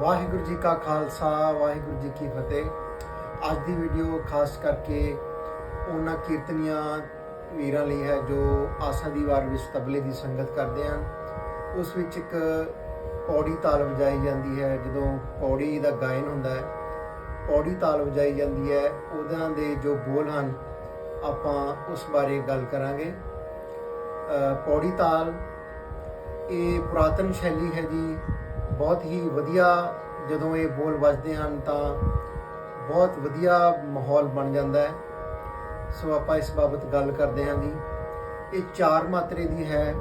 ਵਾਹਿਗੁਰੂ ਜੀ ਕਾ ਖਾਲਸਾ, ਵਾਹਿਗੁਰੂ ਜੀ ਕੀ ਫਤਿਹ। ਅੱਜ ਦੀ ਵੀਡੀਓ ਖਾਸ ਕਰਕੇ ਉਹਨਾਂ ਕੀਰਤਨੀਆਂ ਵੀਰਾਂ ਲਈ ਹੈ ਜੋ ਆਸਾ ਦੀ ਵਾਰ ਵਿੱਚ ਤਬਲੇ ਦੀ ਸੰਗਤ ਕਰਦੇ ਹਨ। ਉਸ ਵਿੱਚ ਇੱਕ ਪੌੜੀ ਤਾਲ ਵਜਾਈ ਜਾਂਦੀ ਹੈ, ਜਦੋਂ ਪੌੜੀ ਦਾ ਗਾਇਨ ਹੁੰਦਾ ਹੈ, ਪੌੜੀ ਤਾਲ ਵਜਾਈ ਜਾਂਦੀ ਹੈ ਉਹਨਾਂ ਦੇ ਜੋ ਬੋਲ ਹਨ, ਆਪਾਂ ਉਸ ਬਾਰੇ ਗੱਲ ਕਰਾਂਗੇ। ਪੌੜੀ ਤਾਲ, ਇਹ ਪੁਰਾਤਨ ਸ਼ੈਲੀ ਹੈ ਜੀ। ਬਹੁਤ ਹੀ ਵਧੀਆ ਜਦੋਂ ਇਹ ਬੋਲ ਵੱਜਦੇ ਹਨ ਤਾਂ ਬਹੁਤ ਵਧੀਆ ਮਾਹੌਲ ਬਣ ਜਾਂਦਾ ਹੈ। ਸੋ ਆਪਾਂ ਇਸ ਬਾਬਤ ਗੱਲ ਕਰਦੇ ਹਾਂ ਜੀ। ਇਹ ਚਾਰ ਮਾਤਰੇ ਦੀ ਹੈ।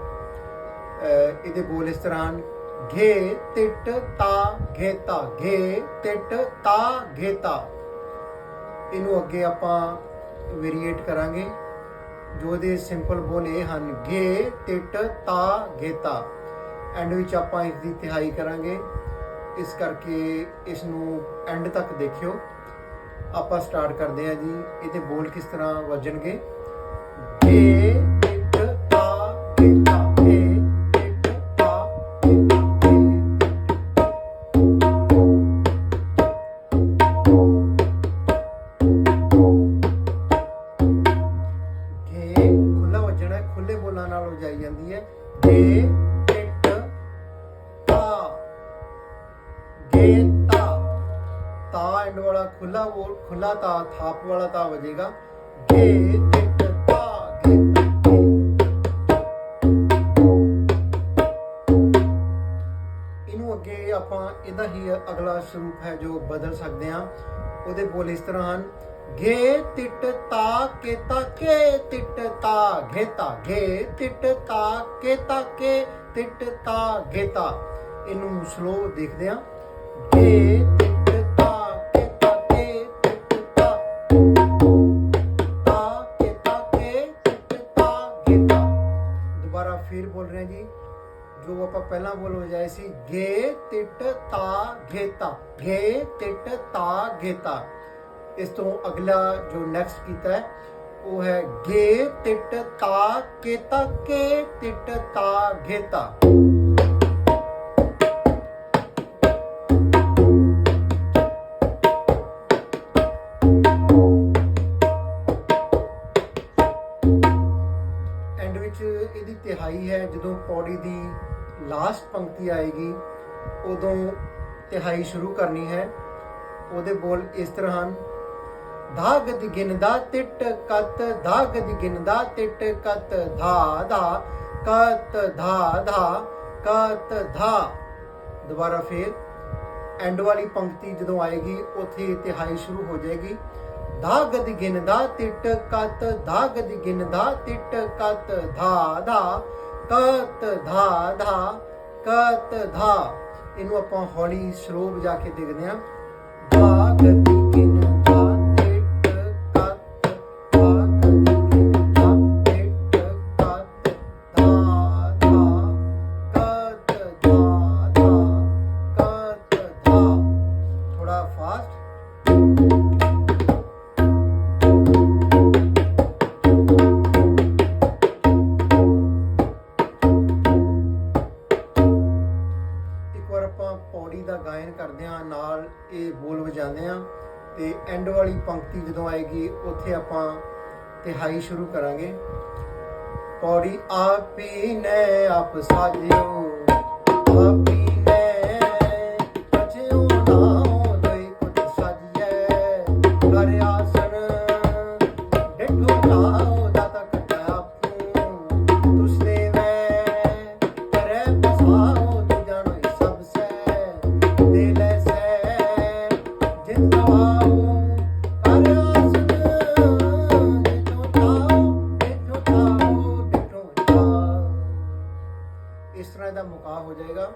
ਇਹਦੇ ਬੋਲ ਇਸ ਤਰ੍ਹਾਂ ਹਨ। ਘੇ ਟਿਟ ਤਾ ਘੇਤਾ, ਘੇ ਟਿਟ ਤਾ ਘੇਤਾ। ਇਹਨੂੰ ਅੱਗੇ ਆਪਾਂ ਵੇਰੀਏਟ ਕਰਾਂਗੇ। ਜੋ ਇਹਦੇ ਸਿੰਪਲ ਬੋਲ ਇਹ ਹਨ। ਘੇ ਟਿਟ ਤਾ ਘੇਤਾ। ਐਂਡ ਵਿੱਚ ਆਪਾਂ ਇਸ ਦੀ ਤਿਹਾਈ ਕਰਾਂਗੇ। ਇਸ ਕਰਕੇ ਇਸ ਨੂੰ ਐਂਡ ਤੱਕ ਦੇਖਿਓ। ਆਪਾਂ ਸਟਾਰਟ ਕਰਦੇ ਹਾਂ ਜੀ। ਇਹਦੇ ਬੋਲ ਕਿਸ ਤਰ੍ਹਾਂ ਵੱਜਣਗੇ? ਘੇ ਖੁੱਲਾ ਬੋਲ ਖੁੱਲਾ ਤਾ ਥਾਪ ਵਾਲਾ ਤਾ ਵਜੇਗਾ। ਘੇ ਟਿਟ ਤਾ ਘੇ ਤਾ, ਘੇ। ਇਹਨੂੰ ਅੱਗੇ ਆਪਾਂ ਇਹਦਾ ਹੀ ਅਗਲਾ ਸਰੂਪ ਹੈ ਜੋ ਬਦਲ ਸਕਦੇ ਹਾਂ। ਉਹਦੇ ਬੋਲ ਇਸ ਤਰ੍ਹਾਂ ਹਨ। ਘੇ ਟਿਟ ਤਾ ਕੇਤਾ ਕੇ ਟਿਟ ਤਾ ਘੇਤਾ ਘੇ ਟਿਟ ਤਾ ਕੇਤਾ ਕੇ ਟਿਟ ਤਾ ਘੇਤਾ ਇਹਨੂੰ ਸਲੋ ਦੇਖਦੇ ਆ ਘੇ ਦੁਬਾਰਾ ਫਿਰ ਬੋਲ ਰਹੇ ਹਾਂ ਜੀ ਜੋ ਆਪਾਂ ਪਹਿਲਾਂ ਬੋਲ ਵਜਾਏ ਸੀ ਘੇ ਟਿਟ ਤਾ ਘੇਤਾ ਘੇ ਟਿਟ ਤਾ ਘੇਤਾ ਇਸ ਤੋਂ ਅਗਲਾ ਜੋ ਨੈਕਸਟ ਕੀਤਾ ਹੈ ਉਹ ਹੈ ਘੇ ਟਿਟ ਤਾ ਕੇਤਾ ਕੇ ਟਿਟ ਤਾ ਘੇਤਾ ਇਹਦੀ ਤਿਹਾਈ ਹੈ, ਜਦੋਂ ਪੌੜੀ ਦੀ ਲਾਸਟ ਪੰਕਤੀ ਆਏਗੀ, ਉਦੋਂ ਤਿਹਾਈ ਸ਼ੁਰੂ ਕਰਨੀ ਹੈ। ਉਹਦੇ ਬੋਲ ਇਸ ਤਰ੍ਹਾਂ ਹਨ। ਧਾਗ ਦੀ ਗਿਣਦਾ ਟਿਟ ਕਤ ਧਾਗ ਦੀ ਗਿਣਦਾ ਟਿਟ ਕਤ, ਧਾ ਧਾ, ਕਤ ਧਾ ਧਾ, ਕਤ ਧਾ। ਦੁਬਾਰਾ ਫੇਰ ਐਂਡ ਵਾਲੀ ਪੰਕਤੀ ਜਦੋਂ ਆਏਗੀ, ਉੱਥੇ ਤਿਹਾਈ ਸ਼ੁਰੂ ਹੋ ਜਾਏਗੀ। ਧਾਗ ਦੀ ਗਿਣਦਾ ਕਤ ਧਾਗ ਦੀ ਗਿਣਦਾ ਟਿਟ ਕਤ, ਧਾ ਧਾ, ਕਤ, ਧਾ ਧਾ, ਕਤ, ਧਾ। ਇਹਨੂੰ ਆਪਾਂ ਹੌਲੀ ਸਲੋ ਜਾ ਕੇ ਦੇਖਦੇ ਹਾਂ। ਧਾਗ ਪੌੜੀ ਦਾ ਗਾਇਨ ਕਰਦੇ ਹਾਂ, ਨਾਲ ਇਹ ਬੋਲ ਵਜਾਉਂਦੇ ਹਾਂ ਤੇ ਐਂਡ ਵਾਲੀ ਪੰਕਤੀ ਜਦੋਂ ਆਏਗੀ, ਉੱਥੇ ਆਪਾਂ ਤਿਹਾਈ ਸ਼ੁਰੂ ਕਰਾਂਗੇ। ਪੌੜੀ ਆਪੀ ਨੇ ਆਪ ਸਾਜਿਓ, ਆਪੀ ਇਸ ਤਰ੍ਹਾਂ ਦਾ ਮੁਕਾ ਹੋ ਜਾਏਗਾ।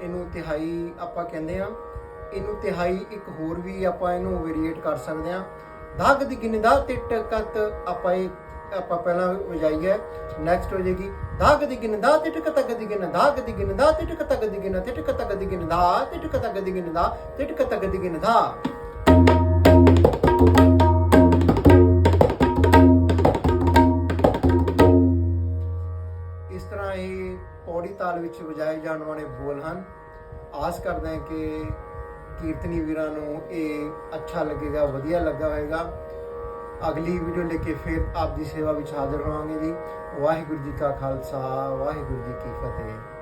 ਇਹਨੂੰ ਤਿਹਾਈ ਆਪਾਂ ਕਹਿੰਦੇ ਆ ਇਹਨੂੰ ਤਿਹਾਈ ਇੱਕ ਹੋਰ ਵੀ ਆਪਾਂ ਇਹਨੂੰ ਵੇਰੀਏਟ ਕਰ ਸਕਦੇ ਆ ਧਾਗ ਦੀ ਗਿਣਦਾ ਟਿਟ ਕਤ ਆਪਾਂ ਇਹ ਆਪਾਂ ਪਹਿਲਾਂ ਵਜਾਈ ਹੈ। ਨੈਕਸਟ ਹੋ ਜਾਏਗੀ। ਧਾਗ ਦੀ ਗਿਣਦਾ ਟਿਟ ਕਤ ਗਦੀ ਗਿਣ ਧਾਗ ਦੀ ਗਿਣਦਾ ਟਿਟ ਕਤ ਗਦੀ ਗਿਣ ਟਿਟ ਕਤ ਗਦੀ ਗਿਣ ਧਾ ਟਿਟ ਕਤ ਗਦੀ ਗਿਣ ਧਾ ਟਿਟ ਕਤ ਗਦੀ ਗਿਣ ਧਾ ਇਸ ਤਰ੍ਹਾਂ ਤਾਲ ਵਿੱਚ ਵਜਾਏ ਜਾਣ ਵਾਲੇ ਬੋਲ ਹਨ। ਆਸ ਕਰਦਾ ਹਾਂ ਕਿ ਕੀਰਤਨੀ ਵੀਰਾਂ ਨੂੰ ਇਹ ਅੱਛਾ ਲੱਗੇਗਾ, ਵਧੀਆ ਲੱਗਾ ਹੋਵੇਗਾ। ਅਗਲੀ ਵੀਡੀਓ ਲੈ ਕੇ ਫਿਰ ਆਪ ਦੀ ਸੇਵਾ ਵਿੱਚ ਹਾਜ਼ਰ ਹੋਵਾਂਗੇ ਜੀ। ਵਾਹਿਗੁਰੂ ਜੀ ਕਾ ਖਾਲਸਾ, ਵਾਹਿਗੁਰੂ ਜੀ ਕੀ ਫਤਿਹ।